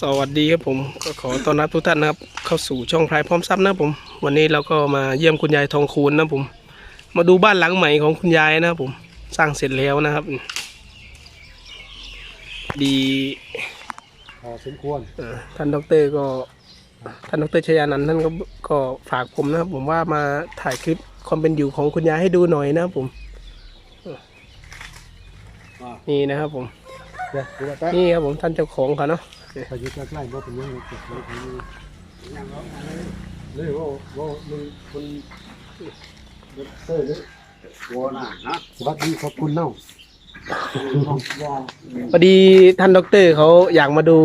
สวัสดีครับผมก็ขอต้อนรับทุกท่านนะครับ เข้าสู่ช่องพลายพร้อมทรัพย์นะครับผม วันนี้เราก็มาเยี่ยมคุณยายทองคูณนะครับผม มาดูบ้านหลังใหม่ของคุณยายนะครับผม สร้างเสร็จแล้วนะครับ ดีพอสมควรเอ่อท่านดอกเตอรก็ท่านดอกเตอรชยานันท์ท่านก็ก็ฝากผมนะครับ ผมว่ามาถ่ายคลิปความเป็นอยู่ของคุณยายให้ดูหน่อยนะครับผม อ่านี่นะครับผมเดี๋ยวดูว่าแป๊บนี่ครับผมท่านเจ้าของเขาเนาะพายุใกล้ๆบ่เป็นยังไงเก็บไว้ที่นี่เลยว่าว่ามึงคนเตอร์เลยโวน่ะฮะสวัสดีขอบคุณเน่าว่าพอดีท่านด็อกเตอร์เขาอยากมาดู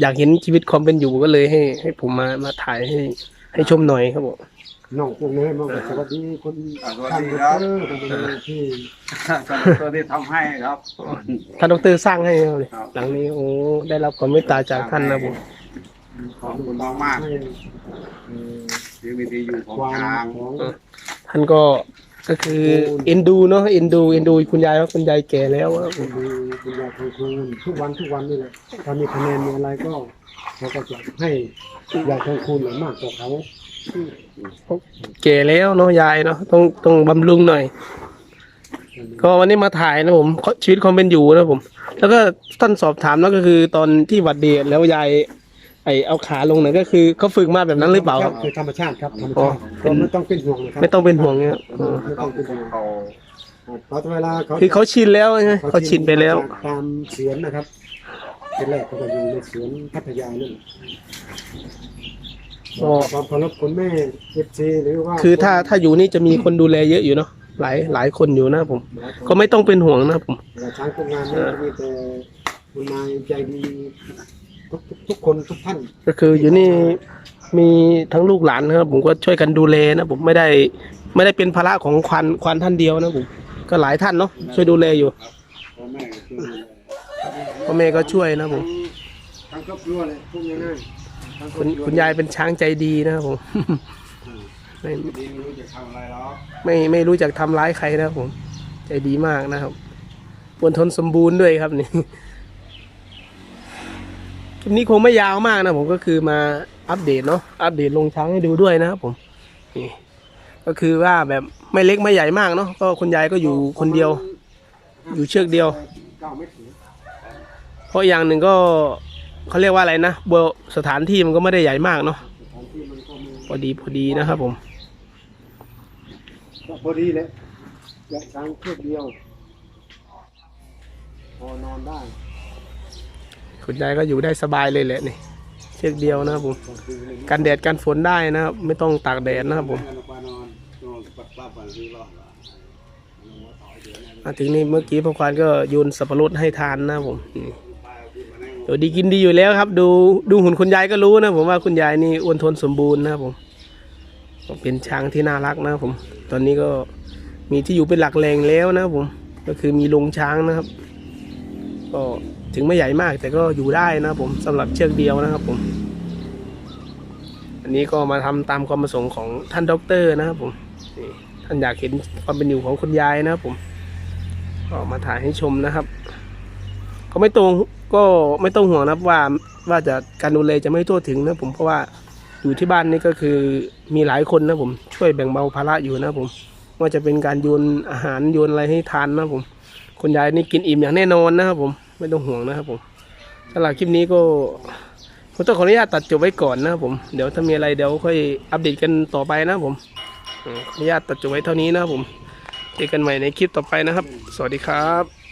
อยากเห็นชีวิตความเป็นอยู่ก็เลยให้ ให้ผมมามาถ่ายให้ให้ชมหน่อยครับผม น้องพวกนี้มั่งสวัสดีคนท่านเตอร์ที่ตัวที่ทำให้ครับท่านด็อกเตอร์สร้างให้เลยครับหลังนี้โอ้ได้รับความเมตตาจากท่านนะผมขอบคุณมากให้ๆที่วิธีอยู่ของวางช้างของท่านก็ ก็คือเอ็นดูเนาะเอ็นดูเอ็นดูคุณยายว่าคุณยายแก่แล้วครับผคุมณดูคุณยายทองคูณทุกวันทุกวันนี่แหละถ้ามีคะแนนมีอะไรก็เขาก็จะให้ยายทองคูณหรือมากกว่าเขาแก่แล้วเนาะยายเนาะต้องต้องบำรุงหน่อย ก็วันนี้มาถ่ายนะผมชีวิตความเป็นอยู่นะผม แล้วก็ท่านสอบถามแล้วก็คือตอนที่หวัดดีแล้วยาย ไอเอาขาลงเนี่ยก็คือเขาฝึกมาแบบนั้นหรือเปล่าครับ คือธรรมชาติครับธรรมอ๋อชาติก็ไม่ต้องเป็นห่วงนะครับไม่ต้องเป็นห่วงเนี่ยเออไม่ต้องเป็นห่วงเขาเพราะเวลาเขาคือเขาชินแล้วใช่ไหมเขาชินไปแล้ว ตามสวนนะครับเป็นแรกเขาจะอยู่ในสวนพัทยานั่นอ๋อ ความเคารพคุณแม่เอฟซีหรือว่าคือถ้าถ้าอยู่นี่จะมีคนดูแลเยอะอยู่เนาะหลายหลายคนอยู่นะผม ก็ไม่ต้องเป็นห่วงนะผมแต่ช้างทุกงานนี่มีแต่คุณนายใจดี ทุกทุกทุกคนทุกท่านก็คืออยู่นี่มีทั้งลูกหลานนะครับผมก็ช่วยกันดูแลนะผมไม่ได้ไม่ได้เป็นภาระของควันควันท่านเดียวนะผมก็หลายท่านเนาะช่วยดูแลอยู่พ่อแม่คือพ่อแม่ก็ช่วยนะผมทั้งครอบครัวเลยพูดง่ายๆทั้งรอบคุณรัวคุณยายเป็นช้างใจดีนะครับผม ไม่ดีไม่รู้จะทำอะไรหรอกไม่ไม่รู้จักทำร้ายใครนะครับผม ใจดีมากนะครับอดทนสมบูรณ์ด้วยครับนี่ค ลิปนี้คงไม่ยาวมากนะผมก็คือมาอัปเดตเนาะอัปเดตลงช้างให้ดูด้วยนะครับผมนี่ก็คือว่าแบบไม่เล็กไม่ใหญ่มากเนาะก็คุณยายก็อยู่คนเดียว อยู่เชือกเดียวเพราะอย่างหนึ่งก็เขาเรียกว่าอะไรนะบสถานที่มันก็ไม่ได้ใหญ่มากเนาะพอดีพอดีนะครับผมก็พอดีเลยอยากช้างเชือกเดียวพอนอนได้ คุณยายก็อยู่ได้สบายเลยแหละนี่เชือกเดียวนะครับผมกันแดดกันฝนได้นะครับ ไม่ต้องตากแดดนะครับผมมาถึงนี่เมื่อกี้พ่อควานก็โยนสับปะรดให้ทานนะครับผมนี่เดี๋ยวดีกินดีอยู่แล้วครับ ดูดูหุ่นคุณยายก็รู้นะผมว่าคุณยายนี่อ้วนทนสมบูรณ์นะครับผมเป็นช้างที่น่ารักนะครับผม ตอนนี้ก็มีที่อยู่เป็นหลักแหล่งแล้วนะครับผม ก็คือมีลงช้างนะครับ ก็ ถึงไม่ใหญ่มาก แต่ก็อยู่ได้นะผมสำหรับเชือกเดียวนะครับผม อันนี้ก็มาทำตามความประสงค์ของท่านด็อกเตอร์นะครับผมท่านอยากเห็นความเป็นอยู่ของคุณยายนะครับผม ก็มาถ่ายให้ชมนะครับ ก็ไม่ตรงก็ไม่ต้องห่วงนะครับว่าว่าจะการดูแลจะไม่ทั่วถึงนะผมเพราะว่าอยู่ที่บ้านนี่ก็คือมีหลายคนนะผมช่วยแบ่งเบาภาระอยู่นะผมว่าจะเป็นการโยนอาหารโยนอะไรให้ทานนะผมคุณยายนี่กินอิ่มอย่างแน่นอนนะครับผม ไม่ต้องห่วงนะครับผมสำหรับคลิปนี้ก็ผมต้องขออนุญาตตัดจบไว้ก่อนนะครับผมเดี๋ยวถ้ามีอะไรเดี๋ยวค่อยอัปเดตกันต่อไปนะครับผมขออนุญาตตัดจบไว้เท่านี้นะครับผมเจอกันใหม่ในคลิปต่อไปนะครับ สวัสดีครับ